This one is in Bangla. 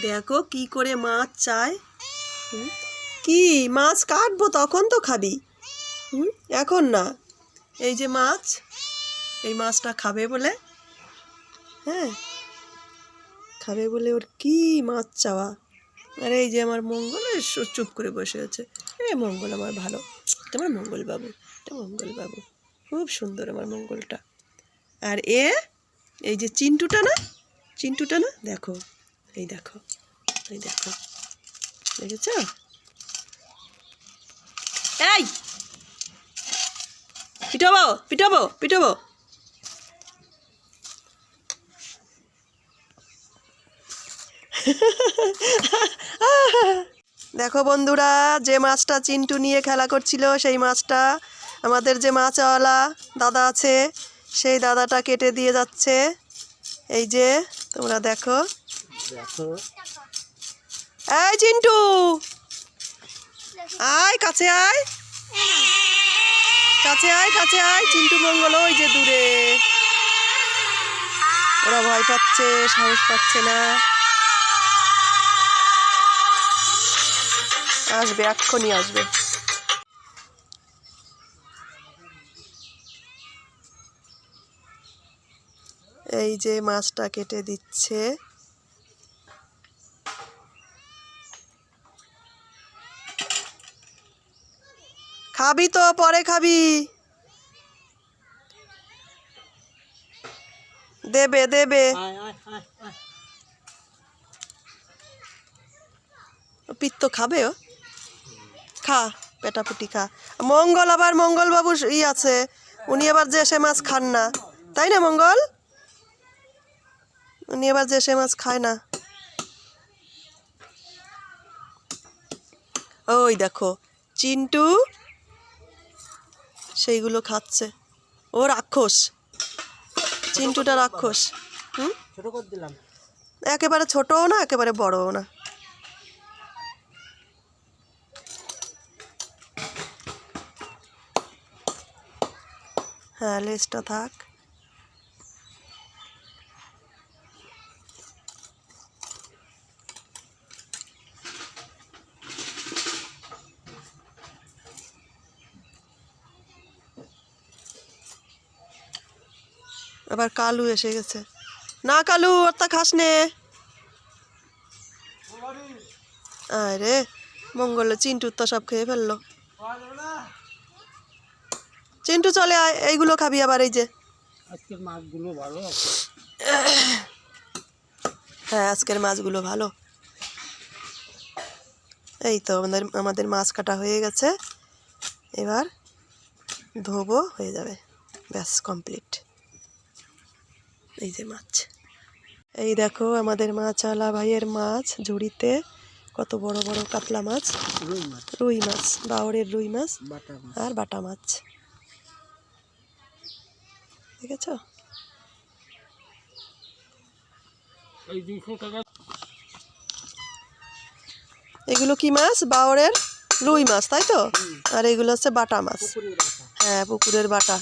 দেখো কি করে মাছ চায়? কি? মাছ কাটবো তখন তো খাবি। এখন না। এই যে মাছ, এই মাছটা খাবে বলে। হ্যাঁ? খাবে বলে ওর কি মাছ চাওয়া? আর এই যে আমার মঙ্গল চুপ করে বসে আছে। এ মঙ্গল আমার ভালো। এটা আমার মঙ্গল বাবু এটা মঙ্গল বাবু খুব সুন্দর আমার মঙ্গলটা। আর এ, এই যে চিন্টুটা না? চিন্টুটা না? দেখো। এই দেখো এই দেখো। দেখেছ? এই! পিটাবো পিটাবো পিটাবো। দেখো বন্ধুরা, যে মাছটা চিন্টু নিয়ে খেলা করছিল, সেই মাছটা আমাদের যে মাছওয়ালা দাদা আছে, সেই দাদাটা কেটে দিয়ে যাচ্ছে। এই যে, তোমরা দেখো। দেখো এই চিন্টু। আয় কাছে আয়। কাছে আয় কাছে আয় চিন্টু মঙ্গল ওই যে দূরে। ওরা ভয় পাচ্ছে সাহস পাচ্ছে না। আসবে এক্ষুনি আসবে। এই যে মাছটা কেটে দিচ্ছে। খাবি তো, পরে খাবি। দেবে দেবে। পিত্ত খাবে ও? খা, পেটাপুটি খা। মঙ্গল আবার মঙ্গলবাবু ই আছে। উনি আবার যে সে মাছ খান না। তাই না, মঙ্গল? উনি আবার যে সে মাছ খায় না। ওই দেখো, চিন্টু সেইগুলো খাচ্ছে। ও রাক্ষস। চিন্টুটা রাক্ষস। হুম? ছোট একেবারে ছোটও না একেবারে বড়ও না। হ্যাঁ লেজটা থাক। আবার কালু এসে গেছে। না কালু ওর তা খাস নে। আরে মঙ্গল চিন্টু তো সব খেয়ে ফেলল। চিন্টু চলে আয় এইগুলো খাবি আবার এই যে। আজকের মাছগুলো ভালো হ্যাঁ আজকের মাছগুলো ভালো। এই তো আমাদের আমাদের মাছ কাটা হয়ে গেছে। এবার ধোবো হয়ে যাবে। ব্যাস কমপ্লিট এই যে মাছ। এই দেখো আমাদের মাছওয়ালা ভাইয়ের মাছ ঝুড়িতে। কত বড় বড় কাতলা মাছ। রুই মাছ। রুই মাছ বাউরের রুই মাছ আর বাটা মাছ। দেখেছ? এগুলো কি মাছ? বাউরের রুই মাছ তাই তো? আর এগুলো হচ্ছে বাটা মাছ। হ্যাঁ পুকুরের বাটা।